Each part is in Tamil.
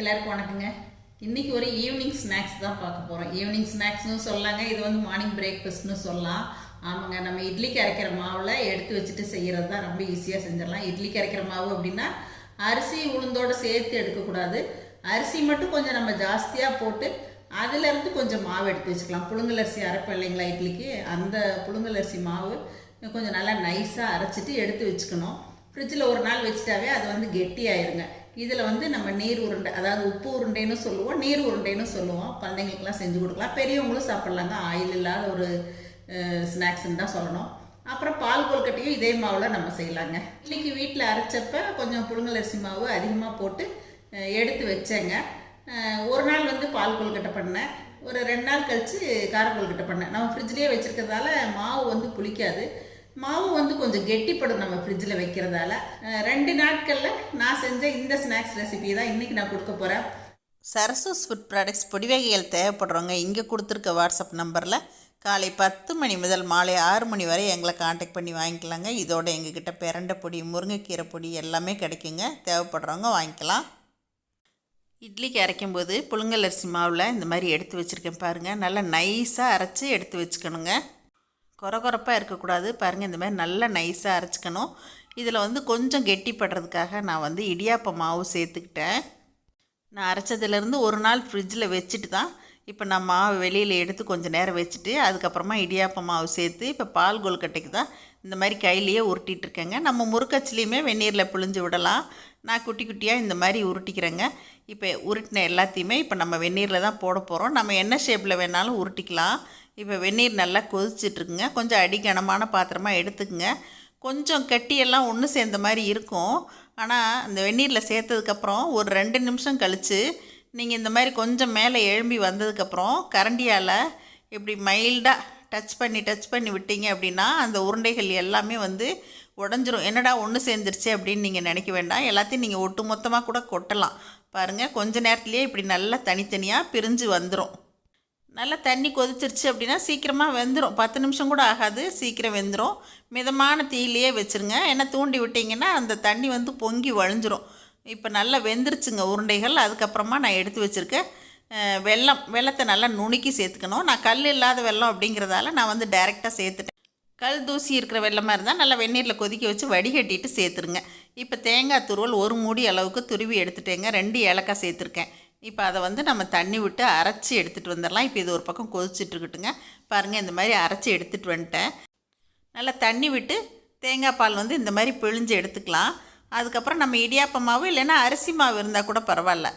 எல்லாருக்கும் வணக்கங்க. இன்றைக்கி ஒரு ஈவினிங் ஸ்நாக்ஸ் தான் பார்க்க போகிறோம் ஈவினிங் ஸ்நாக்ஸ்னு சொல்லலாங்க இது வந்து மார்னிங் பிரேக்ஃபாஸ்ட்னு சொல்லலாம். ஆமாங்க நம்ம இட்லிக்கு அரைக்கிற மாவில் எடுத்து வச்சுட்டு செய்கிறது தான் ரொம்ப ஈஸியாக செஞ்சிடலாம். இட்லிக்கு அரைக்கிற மாவு அப்படின்னா அரிசி உளுந்தோடு சேர்த்து எடுக்கக்கூடாது. அரிசி மட்டும் கொஞ்சம் நம்ம ஜாஸ்தியாக போட்டு அதிலேருந்து கொஞ்சம் மாவு எடுத்து வச்சுக்கலாம். புழுங்கல் அரிசி அரைப்போம் இல்லைங்களா இட்லிக்கு? அந்த புழுங்கல் அரிசி மாவு கொஞ்சம் நல்லா நைஸாக அரைச்சிட்டு எடுத்து வச்சுக்கணும். ஃப்ரிட்ஜில் ஒரு நாள் வச்சுட்டாவே அது வந்து கெட்டியாயிருங்க. இதில் வந்து நம்ம நீர் உருண்டை அதாவது உப்பு உருண்டைன்னு சொல்லுவோம் நீர் உருண்டைன்னு சொல்லுவோம். குழந்தைங்களுக்குலாம் செஞ்சு கொடுக்கலாம். பெரியவங்களும் சாப்பிட்லாங்க ஆயில் இல்லாத ஒரு ஸ்நாக்ஸ்ன்னு தான் சொல்லணும். அப்புறம் பால் கொழுக்கட்டையும் இதே மாவில் நம்ம செய்யலாங்க. இன்றைக்கி வீட்டில் அரைச்சப்ப கொஞ்சம் புழுங்கல் அரிசி மாவு அதிகமாக போட்டு எடுத்து வச்சேங்க. ஒரு நாள் வந்து பால் கொழுக்கட்டை பண்ணேன். ஒரு ரெண்டு நாள் கழித்து கார கொழுக்கட்டை பண்ணேன். நம்ம ஃப்ரிட்ஜ்லேயே வச்சுருக்கிறதால மாவு வந்து புளிக்காது. மாவு வந்து கொஞ்சம் கெட்டிப்படும் நம்ம ஃப்ரிட்ஜில் வைக்கிறதால. ரெண்டு நாட்களில் நான் செஞ்ச இந்த ஸ்நாக்ஸ் ரெசிபி தான் இன்றைக்கி நான் கொடுக்க போகிறேன் சரசூஸ் ஃபுட் ப்ராடக்ட்ஸ் பொடி வகைகள் தேவைப்படுறவங்க இங்கே கொடுத்துருக்க வாட்ஸ்அப் நம்பரில் காலை பத்து மணி முதல் மாலை ஆறு மணி வரை எங்களை காண்டாக்ட் பண்ணி வாங்கிக்கலாங்க. இதோட எங்ககிட்ட பிரண்டை பொடி முருங்கைக்கீரை பொடி எல்லாமே கிடைக்குங்க. தேவைப்படுறவங்க வாங்கிக்கலாம். இட்லிக்கு அரைக்கும்போது புழுங்கல் அரிசி மாவில் இந்த மாதிரி எடுத்து வச்சுருக்கேன் பாருங்கள் நல்லா நைஸாக அரைச்சி எடுத்து வச்சுக்கணுங்க. கொர கொரப்பாக இருக்கக்கூடாது. பாருங்கள் இந்த மாதிரி நல்லா நைஸாக அரைச்சிக்கணும். இதில் வந்து கொஞ்சம் கெட்டிப்படுறதுக்காக நான் வந்து இடியாப்ப மாவு சேர்த்துக்கிட்டேன். நான் அரைச்சதுலேருந்து ஒரு நாள் ஃப்ரிட்ஜில் வச்சுட்டு தான் இப்போ நான் மாவு வெளியில் எடுத்து கொஞ்சம் நேரம் வச்சுட்டு அதுக்கப்புறமா இடியாப்ப மாவு சேர்த்து இப்போ பால் கொழுக்கட்டைக்கு தான் இந்த மாதிரி கையிலேயே உருட்டிகிட்டு இருக்கேங்க நம்ம முறுக்கச்சிலையுமே வெந்நீரில் பிழிஞ்சு விடலாம். நான் குட்டி குட்டியாக இந்த மாதிரி உருட்டிக்கிறேங்க. இப்போ உருட்டின எல்லாத்தையுமே இப்போ நம்ம வெந்நீரில் தான் போட போகிறோம் நம்ம என்ன ஷேப்பில் வேணாலும் உருட்டிக்கலாம். இப்போ வெந்நீர் நல்லா கொதிச்சிட்ருக்குங்க. கொஞ்சம் அடிக்கனமான பாத்திரமாக எடுத்துக்குங்க. கொஞ்சம் கட்டியெல்லாம் ஒன்று சேர்ந்த மாதிரி இருக்கும். ஆனால் அந்த வெந்நீரில் சேர்த்ததுக்கப்புறம் ஒரு ரெண்டு நிமிஷம் கழித்து நீங்கள் இந்த மாதிரி கொஞ்சம் மேலே எழும்பி வந்ததுக்கப்புறம் கரண்டியால் இப்படி மைல்டாக டச் பண்ணி டச் பண்ணி விட்டீங்க அப்படின்னா அந்த உருண்டைகள் எல்லாமே வந்து உடஞ்சிரும். என்னடா ஒன்று சேர்ந்துருச்சு அப்படின்னு நீங்கள் நினைக்க வேண்டாம். எல்லாத்தையும் நீங்கள் ஒட்டு மொத்தமாக கூட கொட்டலாம். பாருங்கள் கொஞ்ச நேரத்துலேயே இப்படி நல்லா தனித்தனியாக பிரிஞ்சு வந்துடும் நல்லா தண்ணி கொதிச்சிருச்சு அப்படின்னா சீக்கிரமாக வெந்துடும் பத்து நிமிஷம் கூட ஆகாது சீக்கிரம் வெந்துடும் மிதமான தீயிலேயே வச்சுருங்க. ஏன்னா தூண்டி விட்டிங்கன்னா அந்த தண்ணி வந்து பொங்கி வழிஞ்சிரும். இப்போ நல்லா வெந்துருச்சுங்க உருண்டைகள். அதுக்கப்புறமா நான் எடுத்து வச்சுருக்கேன். வெள்ளம் வெல்லம் நல்லா நுணுக்கி சேர்த்துக்கணும். நான் கல் இல்லாத வெள்ளம் அப்படிங்கிறதால நான் வந்து டைரெக்டாக சேர்த்துட்டேன். கல் தூசி இருக்கிற வெள்ளமாக இருந்தால் நல்லா வெந்நீரில் கொதிக்க வச்சு வடிகட்டிட்டு சேர்த்துருங்க. இப்போ தேங்காய் துருவல் ஒரு மூடி அளவுக்கு துருவி எடுத்துட்டேங்க. ரெண்டு ஏலக்காய் சேர்த்துருக்கேன். இப்போ அதை வந்து நம்ம தண்ணி விட்டு அரைச்சி எடுத்துகிட்டு வந்துடலாம். இப்போ இது ஒரு பக்கம் கொதிச்சிட்டுருக்கட்டுங்க பாருங்கள் இந்த மாதிரி அரைச்சி எடுத்துகிட்டு வந்துட்டேன். நல்லா தண்ணி விட்டு தேங்காய் பால் வந்து இந்த மாதிரி பிழிஞ்சு எடுத்துக்கலாம். அதுக்கப்புறம் நம்ம இடியாப்ப மாவு இல்லைன்னா அரிசி மாவு இருந்தால் கூட பரவாயில்ல.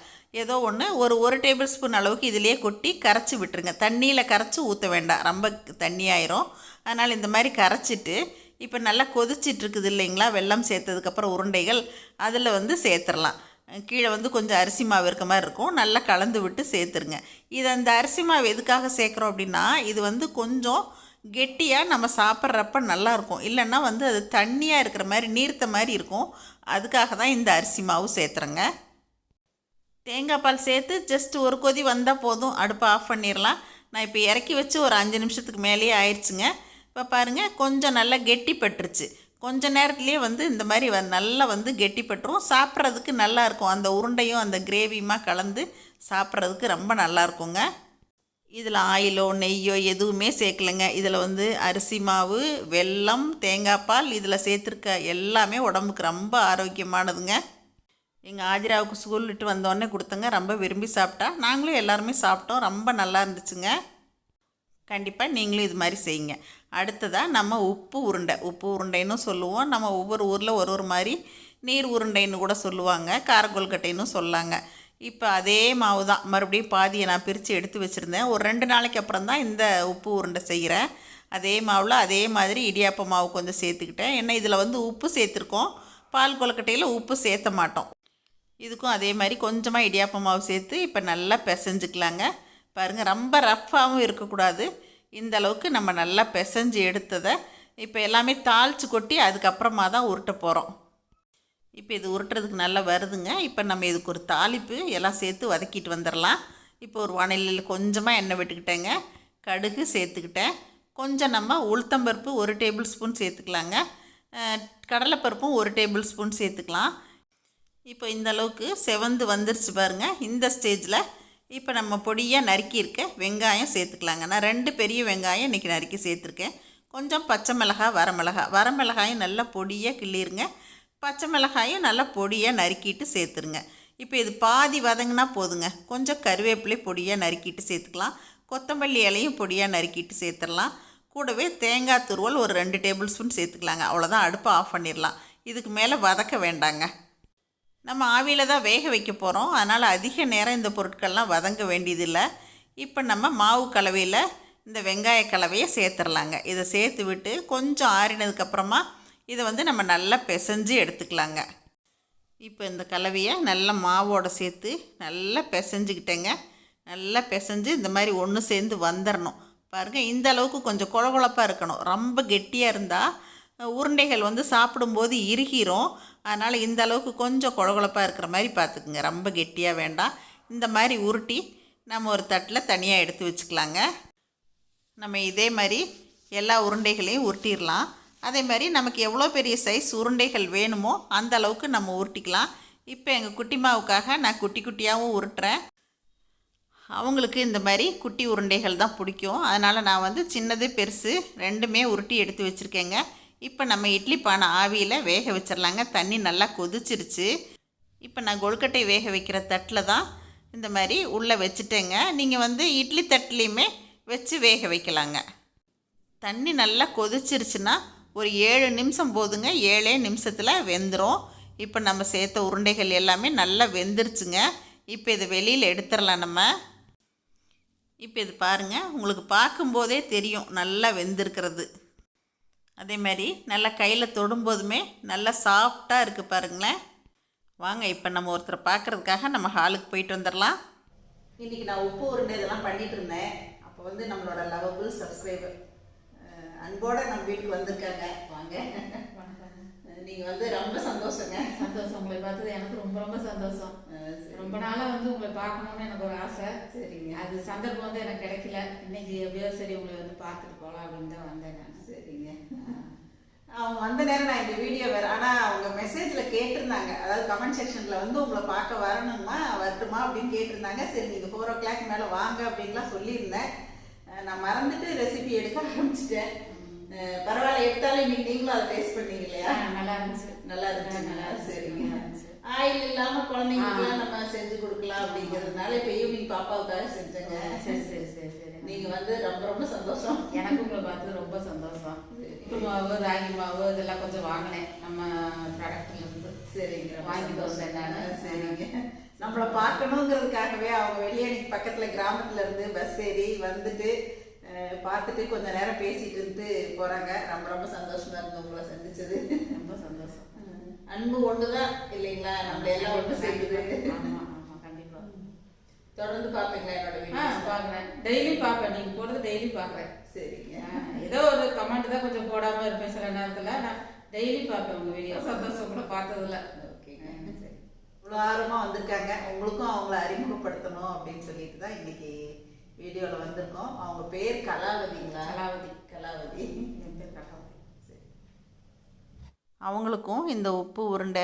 ஏதோ ஒன்று ஒரு ஒரு டேபிள் ஸ்பூன் அளவுக்கு இதிலேயே கொட்டி கரைச்சி விட்டுருங்க. தண்ணியில் கரைச்சி ஊற்ற வேண்டாம். ரொம்ப தண்ணியாயிரும். அதனால் இந்த மாதிரி கரைச்சிட்டு இப்போ நல்லா கொதிச்சிட்ருக்குது இல்லைங்களா? வெல்லம் சேர்த்ததுக்கப்புறம் உருண்டைகள் அதில் வந்து சேர்த்துடலாம். கீழே வந்து கொஞ்சம் அரிசி மாவு இருக்க மாதிரி இருக்கும். நல்லா கலந்து விட்டு சேர்த்துருங்க. இது அந்த அரிசி மாவு எதுக்காக சேர்க்குறோம் அப்படின்னா இது வந்து கொஞ்சம் கெட்டியாக நம்ம சாப்பிட்றப்ப நல்லாயிருக்கும் இல்லைன்னா வந்து அது தண்ணியாக இருக்கிற மாதிரி நீர்த்த மாதிரி இருக்கும். அதுக்காக தான் இந்த அரிசி மாவு சேர்த்துறேங்க. தேங்காய் பால் சேர்த்து ஜஸ்ட் ஒரு கொதி வந்தால் போதும். அடுப்பை ஆஃப் பண்ணிடலாம். நான் இப்போ இறக்கி வச்சு ஒரு அஞ்சு நிமிஷத்துக்கு மேலேயே ஆயிடுச்சுங்க. இப்போ பாருங்கள் கொஞ்சம் நல்லா கெட்டி பட்டுருச்சு கொஞ்ச நேரத்துலேயே வந்து இந்த மாதிரி வ நல்லா வந்து கெட்டி பட்டுரும். சாப்பிட்றதுக்கு நல்லாயிருக்கும் அந்த உருண்டையும் அந்த கிரேவியுமா கலந்து சாப்பிட்றதுக்கு ரொம்ப நல்லா இருக்குங்க. இதில் ஆயிலோ நெய்யோ எதுவுமே சேர்க்கலைங்க. இதில் வந்து அரிசி மாவு வெல்லம் தேங்காய் பால் இதில் சேர்த்துருக்க எல்லாமே உடம்புக்கு ரொம்ப ஆரோக்கியமானதுங்க. எங்கள் ஆதிராவுக்கு ஸ்கூல் விட்டு வந்தோடனே கொடுத்தங்க. ரொம்ப விரும்பி சாப்பிட்டா. நாங்களும் எல்லாருமே சாப்பிட்டோம். ரொம்ப நல்லா இருந்துச்சுங்க. கண்டிப்பாக நீங்களும் இது மாதிரி செய்யுங்க. அடுத்ததாக நம்ம உப்பு உருண்டை. உப்பு உருண்டைன்னு சொல்லுவோம். நம்ம ஒவ்வொரு ஊரில் ஒரு ஒரு மாதிரி நீர் உருண்டைன்னு கூட சொல்லுவாங்க. காரக்கொல்கட்டைன்னு சொல்லாங்க. இப்போ அதே மாவு தான். மறுபடியும் பாதியை நான் பிரித்து எடுத்து வச்சுருந்தேன். ஒரு ரெண்டு நாளைக்கு அப்புறம் தான் இந்த உப்பு உருண்டை செய்கிறேன் அதே மாவில் அதே மாதிரி இடியாப்ப மாவு கொஞ்சம் சேர்த்துக்கிட்டேன். ஏன்னா இதில் வந்து உப்பு சேர்த்துருக்கோம். பால் கொழுக்கட்டையில் உப்பு சேர்த்த மாட்டோம். இதுக்கும் அதே மாதிரி கொஞ்சமாக இடியாப்ப மாவு சேர்த்து இப்போ நல்லா பிசைஞ்சுக்கலாங்க. பாருங்கள் ரொம்ப ரஃப்பாகவும் இருக்கக்கூடாது. இந்த அளவுக்கு நம்ம நல்லா பிசைஞ்சு எடுத்ததை இப்போ எல்லாமே தாளித்து கொட்டி அதுக்கப்புறமா தான் உருட்ட போகிறோம் இப்போ இது உருட்டுறதுக்கு நல்லா வருதுங்க. இப்போ நம்ம இதுக்கு ஒரு தாளிப்பு எல்லாம் சேர்த்து வதக்கிட்டு வந்துடலாம் இப்போ ஒரு வானிலையில் கொஞ்சமாக எண்ணெய் விட்டுக்கிட்டேங்க. கடுகு சேர்த்துக்கிட்டேன். கொஞ்சம் நம்ம உளுத்தம்பருப்பு ஒரு டேபிள் ஸ்பூன் சேர்த்துக்கலாங்க. கடலைப்பருப்பும் ஒரு டேபிள் ஸ்பூன் சேர்த்துக்கலாம். இப்போ இந்த அளவுக்கு செவந்து வந்துருச்சு பாருங்க. இந்த ஸ்டேஜில் இப்போ நம்ம பொடியாக நறுக்கியிருக்க வெங்காயம் சேர்த்துக்கலாங்க. நான் ரெண்டு பெரிய வெங்காயம் இன்றைக்கி நறுக்கி சேர்த்துருக்கேன். கொஞ்சம் பச்சை மிளகாய் வரமிளகாய் வரமிளகாயும் நல்லா பொடியாக கிள்ளிருங்க. பச்சை மிளகாயும் நல்லா பொடியாக நறுக்கிட்டு சேர்த்துருங்க. இப்போ இது பாதி வதங்கினா போதுங்க. கொஞ்சம் கருவேப்பிலை பொடியாக நறுக்கிட்டு சேர்த்துக்கலாம். கொத்தமல்லி இலையும் பொடியாக நறுக்கிட்டு சேர்த்துடலாம். கூடவே தேங்காய் துருவல் ஒரு ரெண்டு டேபிள் ஸ்பூன் சேர்த்துக்கலாங்க. அவ்வளோதான் அடுப்பை ஆஃப் பண்ணிடலாம். இதுக்கு மேலே வதக்க வேண்டாங்க. நம்ம ஆவியில் தான் வேக வைக்க போகிறோம் அதனால் அதிக நேரம் இந்த பொருட்கள்லாம் வதங்க வேண்டியதில்லை. இப்போ நம்ம மாவு கலவையில் இந்த வெங்காய கலவையை சேர்த்துடலாங்க இதை சேர்த்து விட்டு கொஞ்சம் ஆறினதுக்கப்புறமா இதை வந்து நம்ம நல்லா பிசைஞ்சு எடுத்துக்கலாங்க. இப்போ இந்த கலவையை நல்லா மாவோடு சேர்த்து நல்லா பிசைஞ்சுக்கிட்டேங்க. நல்லா பிசைஞ்சு இந்த மாதிரி ஒன்று சேர்ந்து வந்துடணும் பாருங்கள் இந்த அளவுக்கு கொஞ்சம் குழகுழப்பாக இருக்கணும். ரொம்ப கெட்டியாக இருந்தால் உருண்டைகள் வந்து சாப்பிடும்போது இறுகிறோம் அதனால் இந்த அளவுக்கு கொஞ்சம் குழகுழப்பாக இருக்கிற மாதிரி பார்த்துக்குங்க. ரொம்ப கெட்டியாக வேண்டாம். இந்த மாதிரி உருட்டி நம்ம ஒரு தட்டில் தனியாக எடுத்து வச்சுக்கலாங்க. நம்ம இதே மாதிரி எல்லா உருண்டைகளையும் உருட்டிடலாம். அதே மாதிரி நமக்கு எவ்வளோ பெரிய சைஸ் உருண்டைகள் வேணுமோ அந்த அளவுக்கு நம்ம உருட்டிக்கலாம். இப்போ எங்கள் குட்டி மாவுக்காக நான் குட்டி குட்டியாகவும் உருட்டுறேன். அவங்களுக்கு இந்த மாதிரி குட்டி உருண்டைகள் தான் பிடிக்கும். அதனால் நான் வந்து சின்னது பெருசு ரெண்டுமே உருட்டி எடுத்து வச்சுருக்கேங்க. இப்போ நம்ம இட்லி பானை ஆவியில் வேக வச்சிடலாங்க தண்ணி நல்லா கொதிச்சிருச்சு. இப்போ நான் கொழுக்கட்டை வேக வைக்கிற தட்டில் தான் இந்த மாதிரி உள்ளே வச்சுட்டேங்க. நீங்கள் வந்து இட்லி தட்டுலேயுமே வச்சு வேக வைக்கலாங்க. தண்ணி நல்லா கொதிச்சிருச்சுன்னா ஒரு ஏழு நிமிஷம் போதுங்க. ஏழே நிமிஷத்தில் வெந்துடும் இப்போ நம்ம சேர்த்த உருண்டைகள் எல்லாமே நல்லா வெந்துருச்சுங்க. இப்போ இதை வெளியில் எடுத்துடலாம் நம்ம. இப்போ இது பாருங்கள் உங்களுக்கு பார்க்கும்போதே தெரியும். நல்லா வெந்திருக்கிறது. அதே மாதிரி நல்லா கையில் தொடும்போதுமே நல்லா சாஃப்டாக இருக்குது பாருங்களேன். வாங்க இப்போ நம்ம ஒருத்தரை பார்க்குறதுக்காக நம்ம ஹாலுக்கு போயிட்டு வந்துடலாம் இன்னைக்கு நான் உப்பு உருண்டை இதெல்லாம் பண்ணிட்டு இருந்தேன். அப்போ வந்து நம்மளோட லவபிள் சப்ஸ்கிரைபர் அன்போட நம்ம வீட்டுக்கு வந்திருக்காங்க. வாங்க. நீங்க வந்து ரொம்ப சந்தோஷங்க. சந்தோஷம். உங்களை பார்த்தது எனக்கு ரொம்ப ரொம்ப சந்தோஷம். ரொம்ப நாளா வந்து உங்களை பார்க்கணும்னு எனக்கு ஒரு ஆசை. சரிங்க. அது சந்தர்ப்பம் வந்து எனக்கு கிடைக்கல. இன்னைக்கு எப்படியோ சரி உங்களை வந்து பார்த்துட்டு போகலாம் அப்படின்னு தான் வந்தேன் நான். சரிங்க. அவங்க வந்த நேரம் நான் இந்த வீடியோ வேற ஆனா அவங்க மெசேஜ்ல கேட்டிருந்தாங்க. அதாவது கமெண்ட் செக்ஷன்ல வந்து உங்களை பார்க்க வரணுமா வரட்டுமா அப்படின்னு கேட்டிருந்தாங்க. சரி நீங்க ஃபோர் ஓ கிளாக் மேல வாங்க அப்படின்லாம் சொல்லியிருந்தேன். நான் மறந்துட்டு ரெசிபி எடுக்க ஆரம்பிச்சிட்டேன். பரவாயில்ல எடுத்தாலும் இன்னைக்கு நீங்களும் அதை டேஸ்ட் பண்ணீங்க இல்லையா? நல்லா இருந்துச்சு. நல்லா இருந்துச்சு. சரிங்க. நல்லா இருந்துச்சு. ஆயில் இல்லாம குழந்தைங்களுக்குலாம் நம்ம செஞ்சு கொடுக்கலாம் அப்படிங்கிறதுனால இப்ப ஈவினிங் பாப்பாவுக்காக செஞ்சேங்க. சரி சரி சரி சரி. நீங்க வந்து ரொம்ப ரொம்ப சந்தோஷம். எனக்கு உங்களை பார்த்தது ரொம்ப சந்தோஷம். உப்பு மாவு ராகி மாவு இதெல்லாம் கொஞ்சம் வாங்கினேன். நம்ம ப்ராடக்ட்ல இருந்து. சரிங்க. வந்தேன் நானு. சரிங்க. நம்மள பார்க்கணுங்கிறதுக்காகவே அவங்க வெள்ளியணிக்கு பக்கத்துல கிராமத்துல இருந்து பஸ் ஏறி வந்துட்டு பார்த்துட்டு கொஞ்ச நேரம் பேசிட்டு இருந்து போறாங்க. ரொம்ப ரொம்ப சந்தோஷமா இருந்து உங்களை சந்திச்சது. ரொம்ப சந்தோஷம். அன்பு ஒண்ணுதான் இல்லைங்களா? நம்ம எல்லாம் ஒண்ணு சேர்க்குது தொடர்ந்து பாப்பீங்களா என்னோட பார்க்குறேன். டெய்லி பார்ப்பேன். நீங்க போடுறது டெய்லி பார்க்குறேன். சரிங்க. ஏதோ ஒரு கமெண்ட் தான் கொஞ்சம் போடாம இருப்பேன் சில நேரத்துல. நான் டெய்லி பார்ப்பேன் உங்க வீடியோ சந்தோஷம் கூட பார்த்ததுல ஓகேங்க. இவ்வளோ ஆர்வமாக வந்திருக்காங்க. உங்களுக்கும் அவங்கள அறிமுகப்படுத்தணும் அப்படின்னு சொல்லிட்டு தான் இன்னைக்கு வீடியோவில் வந்திருக்கோம். அவங்க பேர் கலாவதிங்களா கலாவதி. கலாவதி. அவங்களுக்கும் இந்த உப்பு உருண்டை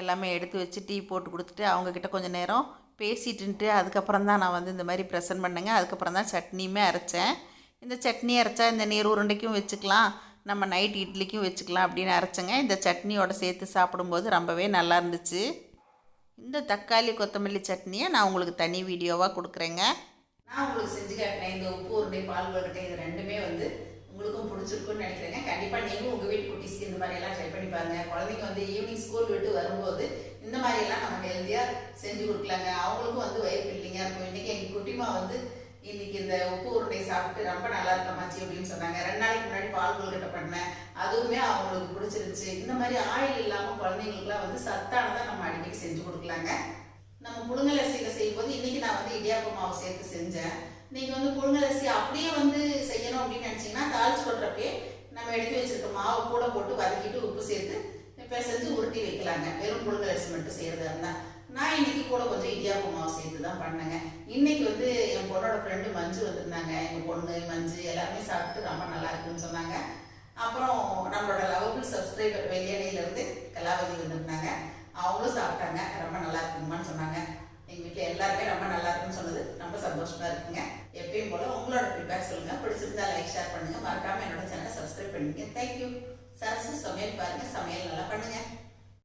எல்லாமே எடுத்து வச்சு டீ போட்டு கொடுத்துட்டு அவங்கக்கிட்ட கொஞ்சம் நேரம் பேசிட்டுன்ட்டு அதுக்கப்புறம் தான் நான் வந்து இந்த மாதிரி ப்ரெசன்ட் பண்ணேங்க. அதுக்கப்புறம் தான் சட்னியுமே அரைச்சேன். இந்த சட்னி அரைச்சா இந்த நீர் உருண்டைக்கும் வச்சுக்கலாம். நம்ம நைட் இட்லிக்கும் வச்சுக்கலாம் அப்படின்னு அரைச்சேங்க. இந்த சட்னியோட சேர்த்து சாப்பிடும்போது ரொம்பவே நல்லா இருந்துச்சு. இந்த தக்காளி கொத்தமல்லி சட்னியை நான் உங்களுக்கு தனி வீடியோவாக கொடுக்குறேங்க. நான் உங்களுக்கு செஞ்சு காட்டினேன். இந்த உப்பு உருண்டை பால் உருண்டை இது ரெண்டுமே வந்து உங்களுக்கும் பிடிச்சிருக்குன்னு நினைக்கிறேங்க. கண்டிப்பாக நீங்களும் உங்கள் வீட்டு குட்டீஸ்க்கு இந்த மாதிரி எல்லாம் ட்ரை பண்ணி பாருங்க. குழந்தைங்க வந்து ஈவினிங் ஸ்கூல் விட்டு வரும்போது இந்த மாதிரி எல்லாம் நம்ம ஹெல்த்தியாக செஞ்சு கொடுக்கலாங்க. அவங்களுக்கும் வந்து வயிறு பில்லிங்காக இருக்கும். இன்றைக்கி எங்கள் குட்டிமா வந்து இன்னைக்கு இந்த உப்பு உருண்டை சாப்பிட்டு ரொம்ப நல்லா இருக்கமாச்சு அப்படின்னு சொன்னாங்க. ரெண்டு நாளைக்கு முன்னாடி பால் கொழுக்கட்டை பண்ணேன். அதுவுமே அவங்களுக்கு பிடிச்சிருச்சு. இந்த மாதிரி ஆயில் இல்லாமல் குழந்தைங்களுக்குலாம் வந்து சத்தானதாக நம்ம அடிக்கடி செஞ்சு கொடுக்கலாங்க. நம்ம புழுங்கலரிசியில் செய்யும்போது இன்னைக்கு நான் வந்து இடியாப்ப மாவு சேர்த்து செஞ்சேன். நீங்க வந்து புழுங்கலரிசி அப்படியே வந்து செய்யணும் அப்படின்னு நினைச்சீங்கன்னா தாளிச்சு கொட்டுறப்பே நம்ம எடுத்து வச்சிருக்க மாவு கூட போட்டு வதக்கிட்டு உப்பு சேர்த்து பிசைஞ்சு உருட்டி வைக்கலாங்க. வெறும் புழுங்கலரிசி மட்டும் செய்யறதா இருந்தா. நான் இன்னைக்கு கூட கொஞ்சம் இடியாப்ப மாவு சேர்த்து தான் பண்ணேங்க. இன்னைக்கு வந்து என் பொண்ணோட ஃப்ரெண்டு மஞ்சு வந்திருந்தாங்க. எங்கள் பொண்ணு மஞ்சு எல்லாருமே சாப்பிட்டு ரொம்ப நல்லா இருக்குன்னு சொன்னாங்க. அப்புறம் நம்மளோட லவபிள் சப்ஸ்கிரைபர் வெள்ளியணையில இருந்து கலாவதி வந்திருந்தாங்க. அவங்களும் சாப்பிட்டாங்க ரொம்ப நல்லா இருக்குங்கம்மான்னு சொன்னாங்க எங்கள் வீட்டில் எல்லாருமே ரொம்ப நல்லா இருக்குன்னு சொன்னது ரொம்ப சந்தோஷமா இருக்குங்க எப்பயும் போல உங்களோட ஃபீட்பேக் சொல்லுங்க பிடிச்சிருந்தா லைக் ஷேர் பண்ணுங்க தேங்க்யூ சரசு சமையல் பாருங்க சமையல் நல்லா பண்ணுங்க